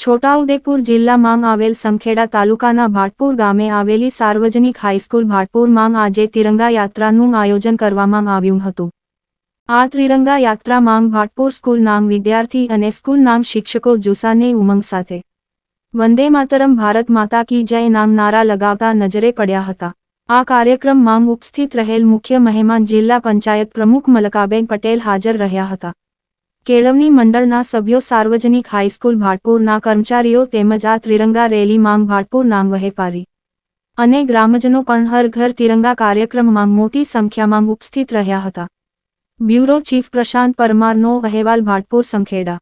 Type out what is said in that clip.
છોટાઉદેપુર જિલ્લામાં આવેલ સંખેડા તાલુકાના ભાટપુર ગામે આવેલી સાર્વજનિક હાઈસ્કૂલ ભાટપુરમાં આજે તિરંગા યાત્રાનું આયોજન કરવામાં આવ્યું હતું. આ ત્રિરંગા યાત્રામાં ભાટપુર સ્કૂલ નામ વિદ્યાર્થી અને સ્કૂલ નામ શિક્ષકો જુસાને ઉમંગ સાથે. વંદે માતરમ ભારત માતા કી જય નામ નારા લગાવતા નજરે પડ્યા હતા. આ કાર્યક્રમમાં ઉપસ્થિત રહેલ મુખ્ય મહેમાન જિલ્લા પંચાયત પ્રમુખ મલકાબેન પટેલ હાજર રહ્યા હતા. કેળવણી મંડળના સભ્યો સાર્વજનિક હાઈસ્કૂલ ભાટપુરના કર્મચારીઓ તેમજ આ ત્રિરંગા રેલી માંગ ભાટપુર નામ વહેપારી અને ગ્રામજનો પણ હર ઘર તિરંગા કાર્યક્રમમાં મોટી સંખ્યામાં ઉપસ્થિત રહ્યા હતા. બ્યુરો ચીફ પ્રશાંત પરમારનો અહેવાલ ભાટપુર સંખેડા.